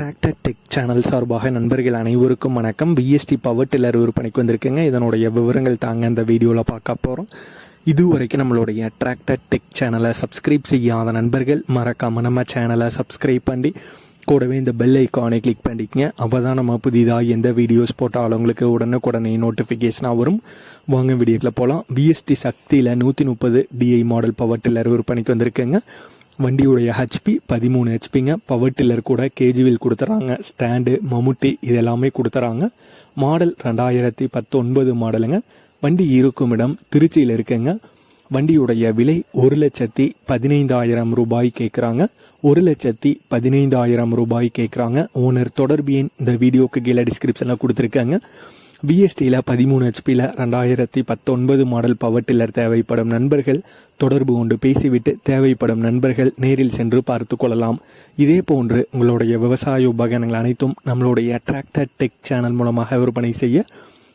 Tractor tech channel சார்பாக நண்பர்கள் அனைவருக்கும் வணக்கம். விஎஸ்டி பவர் டில்லர் விற்பனைக்கு வந்திருக்குங்க. இதனுடைய விவரங்கள் தாங்க இந்த வீடியோவில் பார்க்க போகிறோம் இதுவரைக்கும் நம்மளுடைய டிராக்டர் டெக் சேனலை சப்ஸ்கிரைப் செய்யாத நண்பர்கள் மறக்காமல் நம்ம சேனலை சப்ஸ்கிரைப் பண்ணி கூடவே இந்த பெல் ஐக்கானை கிளிக் பண்ணிக்கங்க. அப்போ தான் நம்ம புதிதாக எந்த வீடியோஸ் போட்டாலும் உங்களுக்கு உடனுக்குடனே நோட்டிஃபிகேஷனாக வரும். வாங்க வீடியோக்கில் போகலாம் விஎஸ்டி சக்தியில் நூற்றி முப்பது டிஐ மாடல் பவர் டில்லர் விற்பனைக்கு வந்திருக்குங்க. வண்டியுடைய ஹெச்பி பதிமூணு ஹெச்பிங்க பவர் டில்லர் கூட கேஜிவில் கொடுத்துறாங்க. ஸ்டாண்டு மம்முட்டி இதெல்லாமே கொடுத்துறாங்க. மாடல் ரெண்டாயிரத்தி பத்தொன்பது மாடலுங்க வண்டி இருக்கும் இடம் திருச்சியில் இருக்குங்க. வண்டியுடைய விலை ஒரு லட்சத்தி பதினைந்தாயிரம் ரூபாய் கேட்குறாங்க ஒரு லட்சத்தி பதினைந்தாயிரம் ரூபாய் கேட்குறாங்க ஓனர் தொடர்பு எண் இந்த வீடியோக்கு கீழே டிஸ்கிரிப்ஷனில் கொடுத்துருக்காங்க. விஎஸ்டியில் பதிமூணு ஹெச்பியில் ரெண்டாயிரத்தி பத்தொன்பது மாடல் பவர் டில்லர் தேவைப்படும் நண்பர்கள் தொடர்பு கொண்டு பேசிவிட்டு தேவைப்படும் நண்பர்கள் நேரில் சென்று பார்த்து கொள்ளலாம். இதே போன்று உங்களுடைய விவசாய உபகரணங்கள் அனைத்தும் நம்மளுடைய அட்ராக்டட் டெக் சேனல் மூலமாக விற்பனை செய்ய